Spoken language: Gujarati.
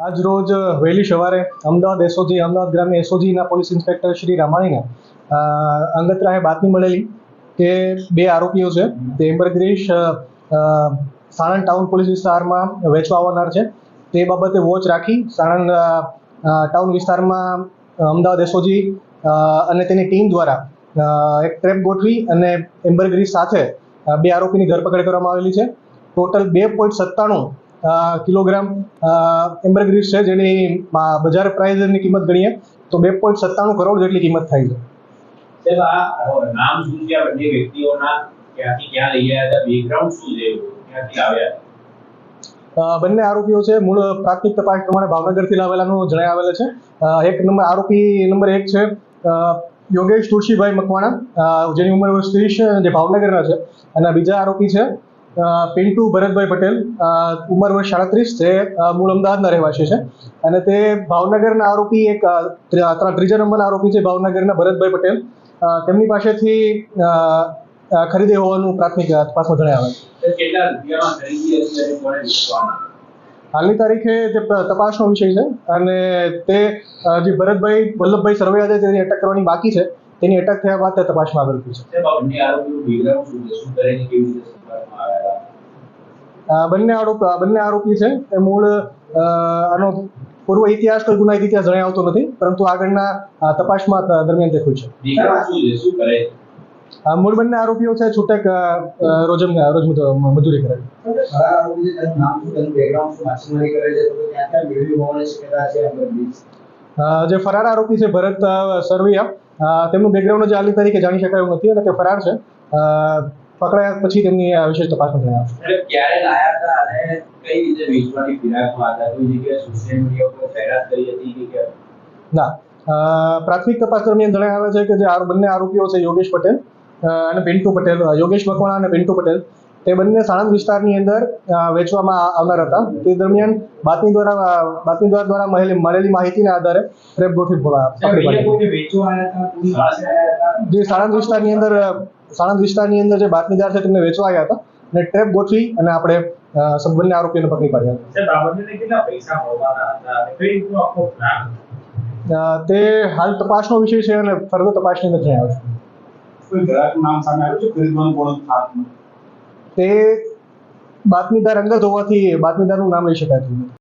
આજ રોજ વહેલી સવારે અમદાવાદ એસઓજી, અમદાવાદ ગ્રામ્ય એસઓજીના પોલીસ ઇન્સ્પેક્ટર શ્રી રામાણીને અંગત્રાએ બાતમી મળેલી કે બે આરોપીઓ છે. તે એમ્બરગ્રીશ સાણંદ ટાઉન પોલીસ વિસ્તારમાં વેચવા આવનાર છે. તે બાબતે વોચ રાખી સાણંદ ટાઉન વિસ્તારમાં અમદાવાદ એસઓજી અને તેની ટીમ દ્વારા એક ટ્રેપ ગોઠવી અને એમ્બરગ્રીશ સાથે બે આરોપીની ધરપકડ કરવામાં આવેલી છે. ટોટલ બે પોઈન્ટ સત્તાણું કિલોગ્રામ એમ્બરગ્રીસ છે જેની બજાર પ્રાઇસની કિંમત ગણીએ તો બે પોઈન્ટ સત્તાણું કરોડ જેટલી કિંમત થાય છે. સાહેબ આ નામ શું છે? આ બંને વ્યક્તિઓના ક્યાંથી ક્યાં લઈ આવ્યા હતા? બેકગ્રાઉન્ડ શું છે? ક્યાંથી આવ્યા? બંને આરોપીઓ છે મૂળ પ્રાથમિક તપાસ પ્રમાણે ભાવનગરથી લાવેલાનું જણાઈ આવેલા છે. એક નંબર આરોપી નંબર એક છે યોગેશ તુલસીભાઈ મકવાણા જેની ઉંમર વર્ષ ત્રીસ છે જે ભાવનગરના છે. અને બીજા આરોપી છે પિન્ટુ ભરતભાઈ પટેલ ઉંમર વર્ષ સાડત્રીસ જે મૂળ અમદાવાદના રહેવાસી છે. અને તે ભાવનગરના આરોપી એક ત્રીજા નંબરના આરોપી છે ભાવનગરના ભરતભાઈ પટેલ. તેમની પાસેથી ખરીદી હોવાનું પ્રાથમિક તપાસમાં વેચવાના હાલની તારીખે જે તપાસનો વિષય છે. અને તે જે ભરતભાઈ વલ્લભભાઈ સરવૈયા છે તેની અટક કરવાની બાકી છે. તેની અટક થયા બાદ તે તપાસમાં આગળ વધ્યું છે. સાહેબ આ બંને આરોપ બંને આરોપી છે. એ મૂળ આનો પૂર્વ ઇતિહાસ કે ગુનાહિત ઇતિહાસ જણાય આવતો નથી પરંતુ આગળના તપાસમાં દરમિયાન તે ખુલશે. મૂળ બંને આરોપીઓ છે છૂટક રોજમ રોજ મજૂરી કરે. છે જે ફરાર આરોપી છે ભરત સરવૈયા તેમનું બેકગ્રાઉન્ડ જે હાલની તારીખે જાણી શકાય એવું નથી અને તે ફરાર છે. પકડાયા પછી તેમની વિશેષ તપાસ કરવામાં? ના. પ્રાથમિક તપાસ દરમિયાન આવે છે કે જે બંને આરોપીઓ છે યોગેશ પટેલ અને પિન્ટુ પટેલ યોગેશ મકવાણા અને પિન્ટુ પટેલ. તે બંને સાણંદ વિસ્તારની અંદર વેચવામાં આવનાર હતા. તે દરમિયાન બાતમી દ્વારા બાતમીદાર દ્વારા મળેલી માહિતીના આધારે રેપ ગોઠવી જે સાણંદ વિસ્તારની અંદર સાણંદ વિસ્તારની અંદર જે બાતમીદાર છે તેમને વેચવા આવ્યા હતા અને ટ્રેપ ગોઠવી અને આપણે અ, સબ બંને આરોપીઓને પકડી પાડ્યા. તે હાલ તપાસનો વિષય છે અને ફર્ધર તપાસની અંદર જણાવ્યું છે. કોઈ ગ્રાહક નામ સામે આવ્યું છે? ખરીદવાનું કોણ? તે બાતમીદાર અંગત હોવાથી બાતમીદારનું નામ લઈ શકાતું નથી